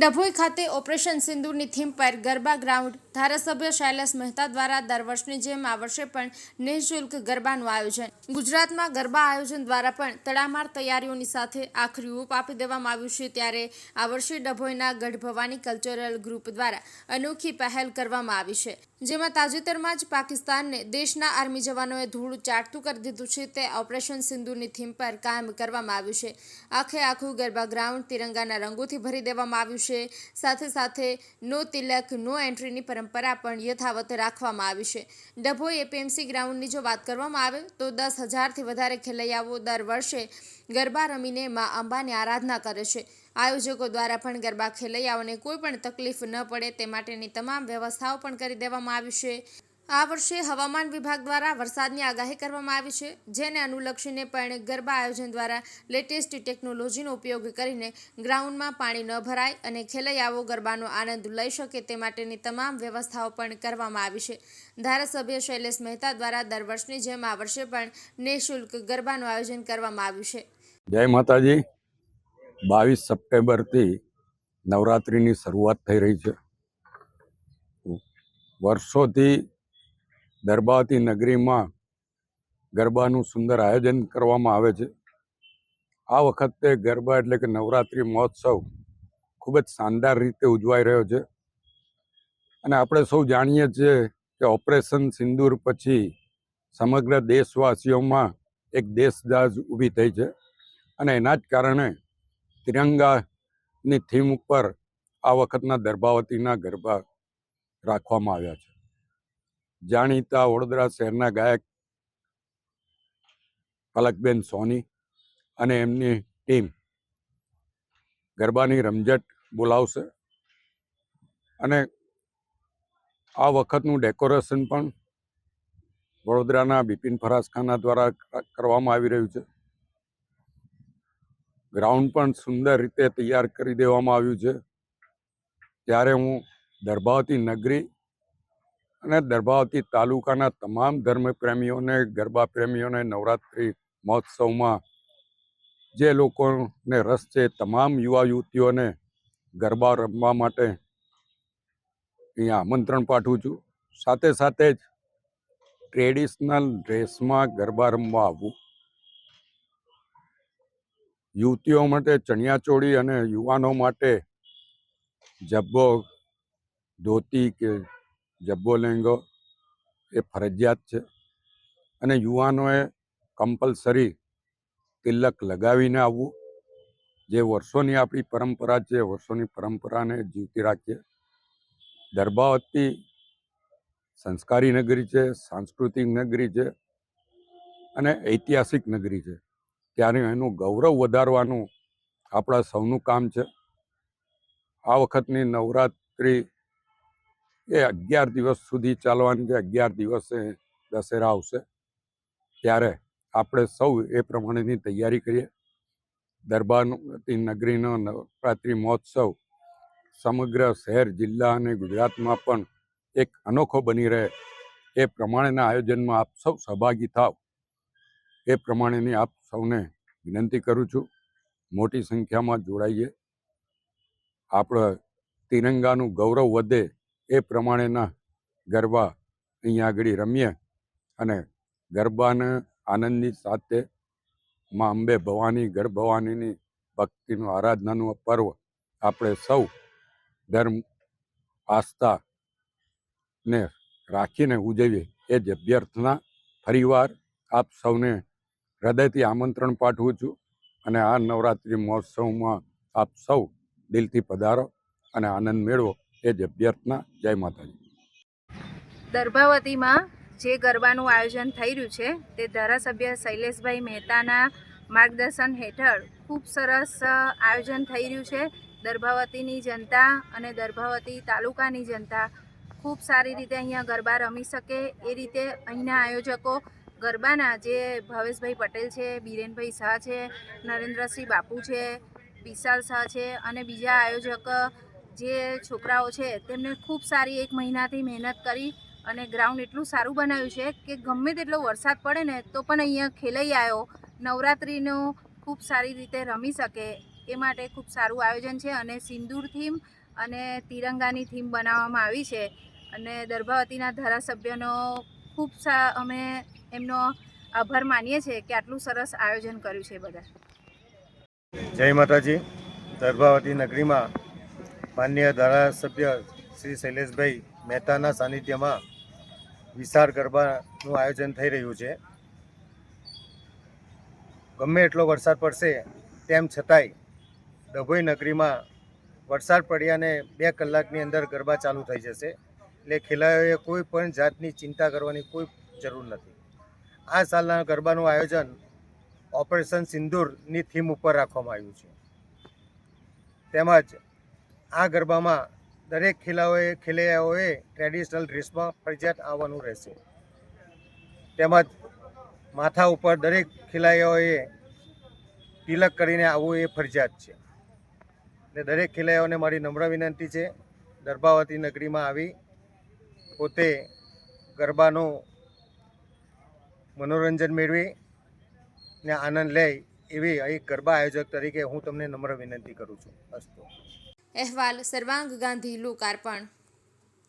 ડભોઈ ખાતે operation સિંદુરની theme પર garba ground, ધારાસભ્ય શૈલેષ મહેતા દ્વારા દર વર્ષની જેમ આ વર્ષે પણ નિઃશુલ્ક ગરબાનું આયોજન. ગુજરાતમાં ગરબા આયોજન દ્વારા પણ તડામાર તૈયારીઓની સાથે આખરી ઓપ આપી દેવામાં આવ્યું છે. ત્યારે આ વર્ષે ડભોઈના ગઢ ભવાની કલ્ચરલ ગ્રુપ દ્વારા અનોખી પહેલ કરવામાં આવી છે. જેમાં તાજેતરમાં જ પાકિસ્તાનને દેશના આર્મી જવાનોએ ધૂળ ચાટતું કરી દીધું છે. તે ઓપરેશન સિંધુની થીમ પર કામ કરવામાં આવ્યું છે. આખે આખું ગરબા ગ્રાઉન્ડ તિરંગાના રંગોથી ભરી દેવામાં આવ્યું છે. સાથે સાથે નો તિલક, નો એન્ટ્રીની પરંપરા પણ યથાવત રાખવામાં આવી છે. ડભોઈ એપીએમસી ગ્રાઉન્ડની જો વાત કરવામાં આવે તો દસ હજારથી વધારે ખેલૈયાઓ દર વર્ષે ગરબા રમીને મા અંબાની આરાધના કરે છે. આયોજકો દ્વારા પણ ગરબા ખેલૈયાઓને કોઈ પણ તકલીફ ન પડે તે માટેની તમામ વ્યવસ્થાઓ પણ કરી દેવામાં આવી છે. આ વર્ષે હવામાન વિભાગ દ્વારા વરસાદની આગાહી કરવામાં આવી છે, જેને અનુલક્ષીને પણ ગરબા આયોજન દ્વારા લેટેસ્ટ ટેકનોલોજીનો ઉપયોગ કરીને ગ્રાઉન્ડમાં પાણી ન ભરાય અને ખેલૈયાઓ ગરબાનો આનંદ લઈ શકે તે માટેની તમામ વ્યવસ્થાઓ પણ કરવામાં આવી છે. ધારાસભ્ય શૈલેષ મહેતા દ્વારા દર વર્ષની જેમ આ વર્ષે પણ નિઃશુલ્ક ગરબાનું આયોજન કરવામાં આવ્યું છે. જય માતાજી. બાવીસ સપ્ટેમ્બરથી નવરાત્રિની શરૂઆત થઈ રહી છે. વર્ષોથી દરબાવતી નગરીમાં ગરબાનું સુંદર આયોજન કરવામાં આવે છે. આ વખતે ગરબા એટલે કે નવરાત્રિ મહોત્સવ ખૂબ જ શાનદાર રીતે ઉજવાઈ રહ્યો છે. અને આપણે સૌ જાણીએ છીએ કે ઓપરેશન સિંદૂર પછી સમગ્ર દેશવાસીઓમાં એક દેશદાઝ ઊભી થઈ છે. અને એના જ કારણે તિરંગાની થીમ ઉપર આ વખતના દર્ભાવતીના ગરબા રાખવામાં આવ્યા છે. જાણીતા વડોદરા શહેરના ગાયક પલકબેન સોની અને એમની ટીમ ગરબાની રમઝટ બોલાવશે અને આ વખતનું ડેકોરેશન પણ વડોદરાના બિપિન ફરાસખાના દ્વારા કરવામાં આવી રહ્યું છે. ગ્રાઉન્ડ પણ સુંદર રીતે તૈયાર કરી દેવામાં આવ્યું છે. ત્યારે હું દર્ભાવતી નગરી અને દર્ભાવતી તાલુકાના તમામ ધર્મપ્રેમીઓને ગરબા પ્રેમીઓને નવરાત્રિ મહોત્સવમાં જે લોકોને રસ છે, તમામ યુવા યુવતીઓને ગરબા રમવા માટે અહીંયા આમંત્રણ પાઠવું છું. સાથે સાથે જ ટ્રેડિશનલ ડ્રેસમાં ગરબા રમવા આવવું યુવતીઓ માટે ચણિયાચોળી અને યુવાનો માટે જબ્બો, ધોતી કે જબ્બો લેંગો એ ફરજિયાત છે. અને યુવાનોએ કમ્પલસરી તિલક લગાવીને આવવું. જે વર્ષોની આપણી પરંપરા છે વર્ષોની પરંપરાને જીવતી રાખીએ. દરબાવતી સંસ્કારી નગરી છે, સાંસ્કૃતિક નગરી છે અને ઐતિહાસિક નગરી છે. ત્યારે એનું ગૌરવ વધારવાનું આપણા સૌનું કામ છે. આ વખતની નવરાત્રિ એ અગિયાર દિવસ સુધી ચાલવાની છે. અગિયાર દિવસે દશેરા આવશે. ત્યારે આપણે સૌ એ પ્રમાણેની તૈયારી કરીએ. દરબારતી નગરીનો નવરાત્રિ મહોત્સવ સમગ્ર શહેર, જિલ્લા અને ગુજરાતમાં પણ એક અનોખો બની રહે. એ પ્રમાણેના આયોજનમાં આપ સૌ સહભાગી થાવ. એ પ્રમાણેની આપ સૌને વિનંતી કરું છું. મોટી સંખ્યામાં જોડાઈએ. આપણે તિરંગાનું ગૌરવ વધે એ પ્રમાણેના ગરબા અહીંયા આગળ રમીએ અને ગરબાને આનંદની સાથે માં અંબે ભવાની ગર્ભ ભવાનીની ભક્તિનું આરાધનાનું પર્વ આપણે સૌ ધર્મ, આસ્થા ને રાખીને ઉજવીએ. એ જ અભ્યર્થના ફરીવાર આપ સૌને હૃદયથી આમંત્રણ પાઠવું છું અને આ નવરાત્રિ મહોત્સવમાં આપ સૌ દિલથી પધારો અને આનંદ મેળવો એ જ અભ્યર્થના. જય માતાજી. દર્ભાવતીમાં જે ગરબાનું આયોજન થઈ રહ્યું છે તે ધારાસભ્ય શૈલેષભાઈ મહેતાના માર્ગદર્શન હેઠળ ખૂબ સરસ આયોજન થઈ રહ્યું છે. દર્ભાવતીની જનતા અને દર્ભાવતી તાલુકાની જનતા ખૂબ સારી રીતે અહીંયા ગરબા રમી શકે એ રીતે અહીંના આયોજકો ગરબાના જે ભાવેશભાઈ પટેલ છે, બીરેનભાઈ શાહ છે, નરેન્દ્રસિંહ બાપુ છે, વિશાલ શાહ છે અને બીજા આયોજક જે છોકરાઓ છે, તેમને ખૂબ સારી એક મહિનાથી મહેનત કરી અને ગ્રાઉન્ડ એટલું સારું બનાવ્યું છે કે ગમે તેટલો વરસાદ પડે ને તો પણ અહીંયા ખેલાઈ આવ્યો નવરાત્રિનું ખૂબ સારી રીતે રમી શકે એ માટે ખૂબ સારું આયોજન છે અને સિંદૂર થીમ અને તિરંગાની થીમ બનાવવામાં આવી છે. અને દર્ભાવતીના ધારાસભ્યનો ખૂબ સા, અમે એમનો આભાર માનીએ છીએ કે આટલું સરસ આયોજન કર્યું છે બધા. જય માતાજી. દર્ભાવતી નગરીમાં માન્ય ધારાસભ્ય શ્રી શૈલેષભાઈ મહેતાના સાનિધ્યમાં વિશાળ ગરબાનું આયોજન થઈ રહ્યું છે. ગમે એટલો વરસાદ પડશે, તેમ છતાંય ડભોઈ નગરીમાં વરસાદ પડ્યાને બે કલાકની અંદર ગરબા ચાલુ થઈ જશે. એટલે ખેલાડીઓએ કોઈ પણ જાતની ચિંતા કરવાની કોઈ જરૂર નથી. આ સાલના ગરબાનું આયોજન ઓપરેશન સિંદૂરની થીમ ઉપર રાખવામાં આવ્યું છે. તેમજ આ ગરબામાં દરેક ખેલાઓએ, ખેલૈયાઓએ ટ્રેડિશનલ ડ્રેસમાં ફરજિયાત આવવાનું રહેશે. તેમજ માથા ઉપર દરેક ખેલૈયાઓએ તિલક કરીને આવવું એ ફરજિયાત છે. એટલે દરેક ખેલૈયાઓને મારી નમ્ર વિનંતી છે, દરબાવતી નગરીમાં આવી પોતે ગરબાનું મનોરંજન મેળવી ને આનંદ લે એવી એક ગરબા આયોજક તરીકે હું તમને નમ્ર વિનંતી કરું છું. અસ્તુ. અહેવાલ સર્વાંગ ગાંધી લોકાર્પણ.